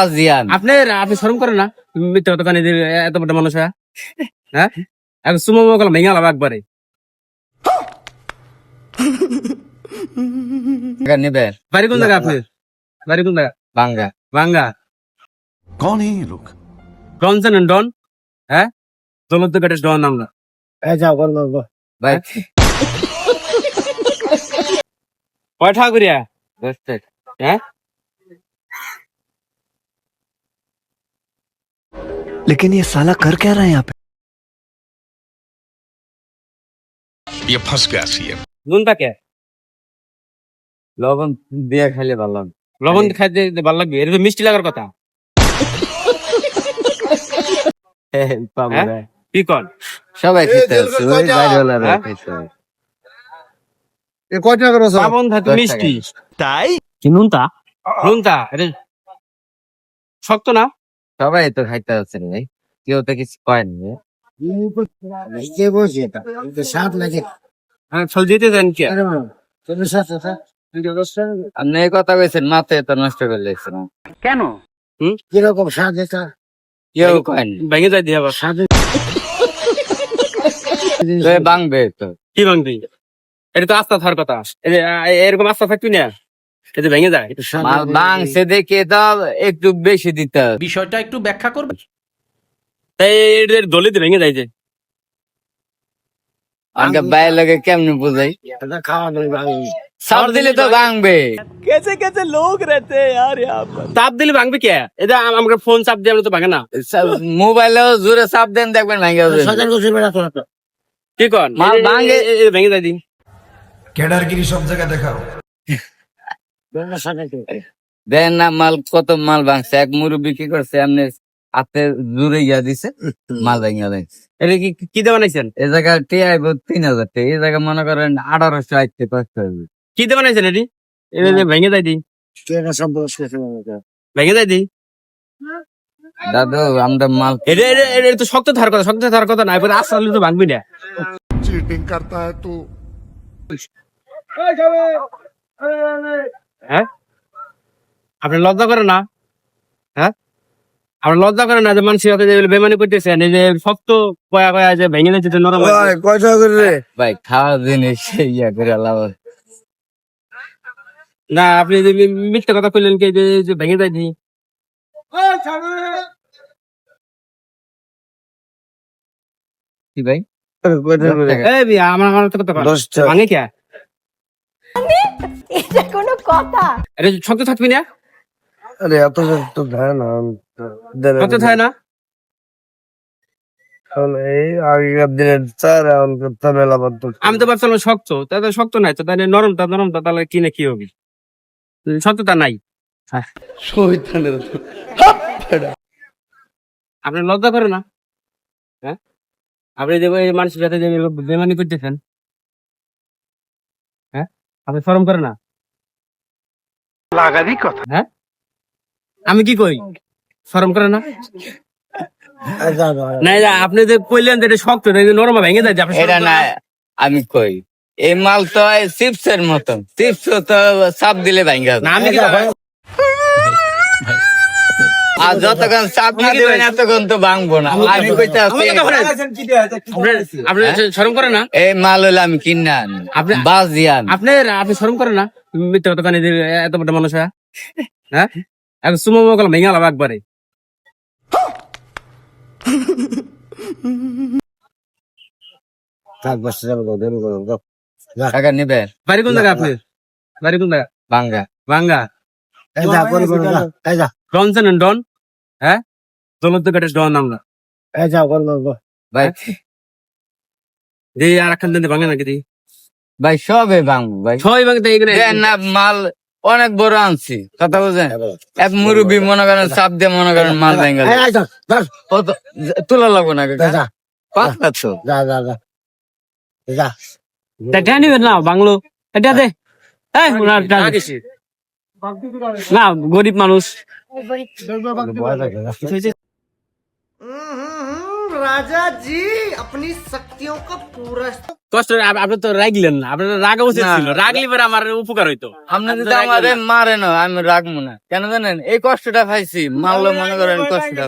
আজিয়ান আপনি আপনি শরম করেন না? মিথ্যা কথা কানে এত বড় মানুষ হ্যাঁ? হ্যাঁ? আমি সুমো গেলাম ভেঙে গেলাম একবারে। বাড়ি কোন জায়গা আপনি? বাড়ি কোন জায়গা বাঙ্গা। বাঙ্গা। কোন এই লোক? Johnson and Don? হ্যাঁ? দৌলত গেটের ডন আমরা। এ যাও বল বল ভাই। কয় ঠাকুরিয়া হ্যাঁ? लेकिन ये साला कर क्या रहा है यहाँ पे ये फंस गया सीएम নুন থাকে লবণ দিয়ে খাইলে ভালো হবে। লবণ খাইতে ভালো লাগবে এটা তো মিষ্টি লাগার কথা এই পাবো হ্যাঁ? রে। কি কর সবাই খেতে আছে ওই বাইরেওয়ালারা হ্যাঁ? খেতে হবে। শ্রাবণ ধাতু দশ টাকা। মিষ্টি ताई কি নুনতা নুনতা এটা শক্ত না সবাই তো খাইতে আছে রে ভাই কেউ তো কিছু কয়নি রে। হ্যাঁ ফল দিতে দেন কি আপনি এই কথা কইছেন মাথায় তো নষ্ট করে লেগেছেন কীরকম স্বাদ এটা কেউ কয়নি ভেঙে যাই দিয়ে আবার তো এ বাংবে তো। কি ভাঙবি? এটা তো আস্থা থাকার কথা। এরকম আস্থা থাকবি না? এতে ভেঙে যায় মাল ভাঙছে দেখে তো একটু বেশি দিতে হবে বিষয়টা একটু ব্যাখ্যা করবে তাই দলিত ভেঙে যায় যে আমাকে বাইরে লাগে কেমনে বোঝাই খাওয়া দিলে তো ভাঙবে কেসে কেসে লোক রেতে আর তাপ দিলে ভাঙবে কে এটা আমাকে ফোন চাপ দিয়ে তো ভাঙে না মোবাইলেও জোরে চাপ দেন দেখবেন ভাঙে কি কন মাল ভাঙে ভেঙে যায় দিন কেডার সব জায়গা দেখাও দেন না মাল কত মাল ভাঙছে? এক মুরু বিক্রি করছে? আপনি হাতে জুড়ে গিয়া দিছে মাল ভাঙিয়া দেন এটা কি কি দিয়ে বানাইছেন? এই জায়গা টি আইব তিন হাজার টি এই জায়গা মনে করেন আঠারোশো আইতে পাঁচশো কি দিয়ে বানাইছেন এটি? এটা যে ভেঙে যাই দি। ভেঙে যাই দি? দাদু আমরা মাল এটা এটা তো শক্ত থার কথা শক্ত থার কথা না এবার আসলে তো ভাঙবি না। চিটিং করতা হ্যাঁ তো। হ্যাঁ? আপনি লজ্জা করেন না? হ্যাঁ? আপনি লজ্জা করেন না যে মানুষের সাথে যে বেমানি করতেছেন এই যে শক্ত কয়া কয়া যে ভেঙে নরম। ভাই খাওয়া জিনিস ইয়া করে লাভ না আপনি যে মিথ্যা কথা কইলেন কি যে যে ভেঙে যায় দি কি ভাই? আমার আমার কথা কর। ভাঙে কে কথা। শক্ত থাকবি না? আরে এত তো না শক্ত থাকে না? এই আগেকার দিনের চার এখন করতে মেলা বদ্ধ আমি তো ভাবছিলাম শক্ত তাহলে শক্ত নাই তো তাহলে নরমটা নরমটা তাহলে কিনে কি হবে? শক্ততা নাই। হ্যাঁ। আপনি লজ্জা করে না? হ্যাঁ? আপনি যে মানুষের সাথে বেমানি করতেছেন? হ্যাঁ? আপনি শরম করে না? লাগারই কথা। হ্যাঁ? আমি কি কই? শরম করে না? না না আপনি যে কইলেন যে এটা শক্ত এটা নরমা ভেঙে যায় আপনি এটা না আমি কই এই মাল তো চিপসের মতন। চিপস তো চাপ দিলে ভেঙে। না আমি কি আর যতক্ষণ চাপ না দিবেন এতক্ষণ তো ভাঙবো না। আমি কইতে আপনি- আপনি শরম করে না? এই মাল হলে আমি কিনা আপনি- বাজিয়ান। আপনি আপনি শরম করেন না? মিথ্যা কথা কানে এত বড় মানুষ হ্যাঁ? হ্যাঁ? এখন সুমো গেলাম ভেঙে আলাম একবারে। থাক বসে যাব গো, দেবো গো, গো। টাকা নিবেন বাড়ি কোন জায়গা আপনি বাড়ি কোন জায়গা? ডন? হ্যাঁ? দৌলত ঘাটের ডন আমরা এই যা, করে বলো, গো। ভাই। দিয়ে আর একখান দিন ভাঙে নাকি দি ভাই সবে ভাঙবো ভাই। ভাঙতে দেন না মাল অনেক বড় আনছি কথা বুঝেন? এক মুরব্বী মনে করেন চাপ দিয়ে মনে করেন মাল ভেঙে এই, এই, যা, ধর, তোলা লাগবো না এই যা, যা, যা, যা। যা। দেখা নিবেন না বাংলো। এটা দে। এই, ওনার টাকা দিছি। জি আপনি লাগে, কষ্ট আপনি তো রাগলেন না। আপনার রাগা উচিত ছিল। রাগলি পরে আমার উপকার হইতো। আপনি যদি আপনি তো মারে না আমি রাখব না। কেন জানেন? এই কষ্টটা পাইছি। মারলো মনে করেন কষ্টটা